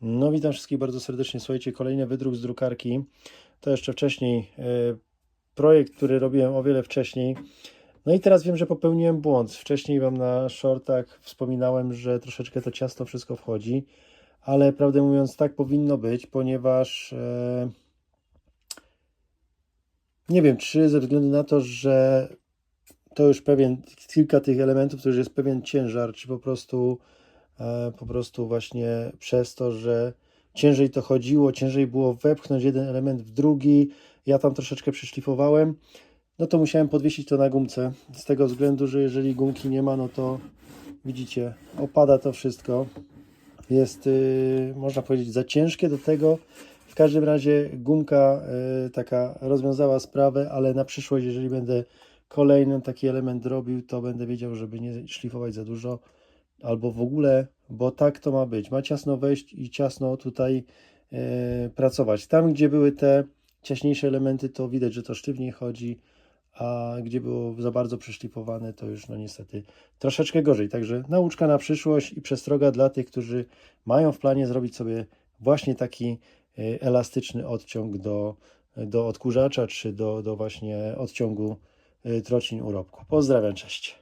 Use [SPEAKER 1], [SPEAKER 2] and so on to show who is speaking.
[SPEAKER 1] No witam wszystkich bardzo serdecznie. Słuchajcie, kolejny wydruk z drukarki. To jeszcze wcześniej e, projekt, który robiłem o wiele wcześniej. No i teraz wiem, że popełniłem błąd. Wcześniej Wam na shortach wspominałem, że troszeczkę to ciasno wszystko wchodzi, ale prawdę mówiąc tak powinno być, ponieważ e, nie wiem, czy ze względu na to, że to już pewien, kilka tych elementów, to już jest pewien ciężar, czy po prostu po prostu właśnie przez to, że ciężej to chodziło, ciężej było wepchnąć jeden element w drugi, ja tam troszeczkę przyszlifowałem, no to musiałem podwiesić to na gumce, z tego względu, że jeżeli gumki nie ma, no to widzicie, opada to wszystko, jest, y, można powiedzieć, za ciężkie do tego, w każdym razie gumka y, taka rozwiązała sprawę, ale na przyszłość, jeżeli będę kolejny taki element robił, to będę wiedział, żeby nie szlifować za dużo, albo w ogóle, bo tak to ma być. Ma ciasno wejść i ciasno tutaj e, pracować. Tam, gdzie były te ciaśniejsze elementy, to widać, że to sztywniej chodzi, a gdzie było za bardzo przeszlifowane, to już no niestety troszeczkę gorzej. Także nauczka na przyszłość i przestroga dla tych, którzy mają w planie zrobić sobie właśnie taki e, elastyczny odciąg do, do odkurzacza, czy do, do właśnie odciągu e, trocin urobku. Pozdrawiam, cześć.